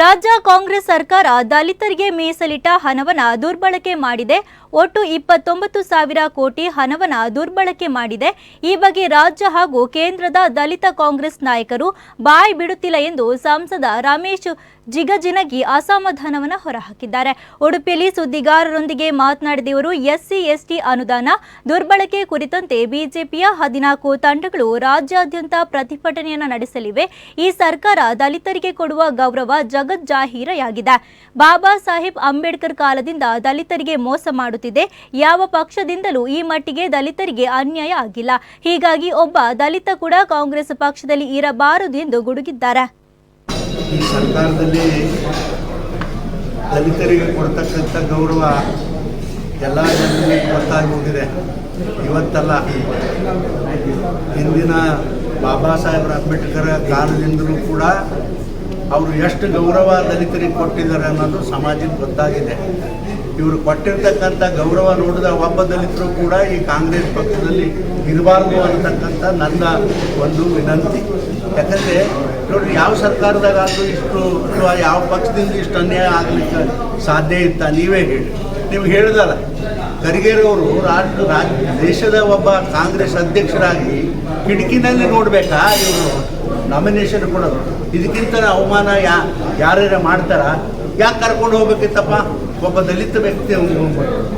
ರಾಜ್ಯ ಕಾಂಗ್ರೆಸ್ ಸರ್ಕಾರ ದಲಿತರಿಗೆ ಮೀಸಲಿಟ್ಟ ಹಣವನ್ನು ದುರ್ಬಳಕೆ ಮಾಡಿದೆ. ಒಟ್ಟು ಇಪ್ಪತ್ತೊಂಬತ್ತು ಸಾವಿರ ಕೋಟಿ ಹಣವನ್ನ ದುರ್ಬಳಕೆ ಮಾಡಿದೆ. ಈ ಬಗ್ಗೆ ರಾಜ್ಯ ಹಾಗೂ ಕೇಂದ್ರದ ದಲಿತ ಕಾಂಗ್ರೆಸ್ ನಾಯಕರು ಬಾಯಿ ಬಿಡುತ್ತಿಲ್ಲ ಎಂದು ಸಂಸದ ರಮೇಶ್ ಜಿಗಜಿನಗಿ ಅಸಮಾಧಾನವನ್ನು ಹೊರಹಾಕಿದ್ದಾರೆ. ಉಡುಪಿಯಲ್ಲಿ ಸುದ್ದಿಗಾರರೊಂದಿಗೆ ಮಾತನಾಡಿದ ಇವರು ಎಸ್ಸಿ, ಎಸ್ಟಿ ಅನುದಾನ ದುರ್ಬಳಕೆ ಕುರಿತಂತೆ ಬಿಜೆಪಿಯ ಹದಿನಾಲ್ಕು ತಂಡಗಳು ರಾಜ್ಯಾದ್ಯಂತ ಪ್ರತಿಭಟನೆಯನ್ನು ನಡೆಸಲಿವೆ. ಈ ಸರ್ಕಾರ ದಲಿತರಿಗೆ ಕೊಡುವ ಗೌರವ ಜಗಜ್ಜಾಹೀರೆಯಾಗಿದೆ. ಬಾಬಾ ಸಾಹೇಬ್ ಅಂಬೇಡ್ಕರ್ ಕಾಲದಿಂದ ದಲಿತರಿಗೆ ಮೋಸ ಮಾಡುತ್ತಿದೆ ಯಾವ ಪಕ್ಷದಿಂದಲೂ ಈ ಮಟ್ಟಿಗೆ ದಲಿತರಿಗೆ ಅನ್ಯಾಯ ಆಗಿಲ್ಲ. ಹೀಗಾಗಿ ಒಬ್ಬ ದಲಿತ ಕೂಡ ಕಾಂಗ್ರೆಸ್ ಪಕ್ಷದಲ್ಲಿ ಇರಬಾರದು ಎಂದು ಗುಡುಗಿದ್ದಾರೆ. ಈ ಸರ್ಕಾರದಲ್ಲಿ ದಲಿತರಿಗೆ ಕೊಡ್ತಕ್ಕಂಥ ಗೌರವ ಎಲ್ಲ ಜನರಿಗೆ ಗೊತ್ತಾಗಿ ಹೋಗಿದೆ. ಇವತ್ತಲ್ಲ ಹಿಂದಿನ ಬಾಬಾ ಸಾಹೇಬ್ರ ಅಂಬೇಡ್ಕರ್ ಕಾಲದಿಂದಲೂ ಕೂಡ ಅವರು ಎಷ್ಟು ಗೌರವ ದಲಿತರಿಗೆ ಕೊಟ್ಟಿದ್ದಾರೆ ಅನ್ನೋದು ಸಮಾಜಕ್ಕೆ ಗೊತ್ತಾಗಿದೆ. ಇವರು ಕೊಟ್ಟಿರ್ತಕ್ಕಂಥ ಗೌರವ ನೋಡಿದ ಒಬ್ಬ ದಲಿತರು ಕೂಡ ಈ ಕಾಂಗ್ರೆಸ್ ಪಕ್ಷದಲ್ಲಿ ಇರಬಾರ್ದು ಅಂತಕ್ಕಂಥ ನನ್ನ ಒಂದು ವಿನಂತಿ. ಯಾಕಂದರೆ ನೋಡಿ ಯಾವ ಸರ್ಕಾರದಾಗಾದರೂ ಇಷ್ಟು ಅಥವಾ ಯಾವ ಪಕ್ಷದಿಂದ ಇಷ್ಟು ಅನ್ಯಾಯ ಆಗಲಿಕ್ಕೆ ಸಾಧ್ಯ ಇತ್ತ ನೀವೇ ಹೇಳಿ. ನೀವು ಹೇಳಿದಲ್ಲ ಖರ್ಗೆರವರು ರಾಷ್ಟ್ರ ರಾಜ್ಯ ದೇಶದ ಒಬ್ಬ ಕಾಂಗ್ರೆಸ್ ಅಧ್ಯಕ್ಷರಾಗಿ ಕಿಟಕಿನಲ್ಲಿ ನೋಡಬೇಕಾ ಇವರು? ನಾಮಿನೇಷನ್ ಕೊಡೋದು. ಇದಕ್ಕಿಂತ ಅವಮಾನ ಯಾ, ಯಾರ್ಯಾರ ಮಾಡ್ತಾರ? ಯಾಕೆ ಕರ್ಕೊಂಡು ಹೋಗ್ಬೇಕಿತ್ತಪ್ಪ? ಒಬ್ಬ ದಲಿತ ವ್ಯಕ್ತಿ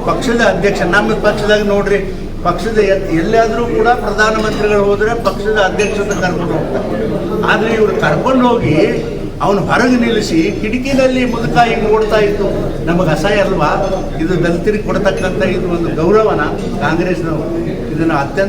ಪಕ್ಷದ ಅಧ್ಯಕ್ಷ. ನಮ್ಮ ಪಕ್ಷದಾಗ ನೋಡ್ರಿ, ಪಕ್ಷದ ಎಲ್ಲಾದ್ರೂ ಎಲ್ಲಾದರೂ ಕೂಡ ಪ್ರಧಾನಮಂತ್ರಿಗಳು ಹೋದರೆ ಪಕ್ಷದ ಅಧ್ಯಕ್ಷತೆ ಕರ್ಕೊಂಡು ಹೋಗ್ತಾರೆ. ಆದರೆ ಇವರು ಕರ್ಕೊಂಡು ಹೋಗಿ ಅವನು ಹೊರಗೆ ನಿಲ್ಲಿಸಿ ಕಿಟಕಿನಲ್ಲಿ ಮುದುಕ ಹಿಂಗೆ ನೋಡ್ತಾ ಇತ್ತು. ನಮಗೆ ಅಸಹ್ಯ ಅಲ್ವಾ? ಇದು ದಲಿತರಿಗೆ ಕೊಡ್ತಕ್ಕಂಥ ಇದು ಒಂದು ಗೌರವನ ಕಾಂಗ್ರೆಸ್ನವರು. ಇದನ್ನು ಅತ್ಯಂತ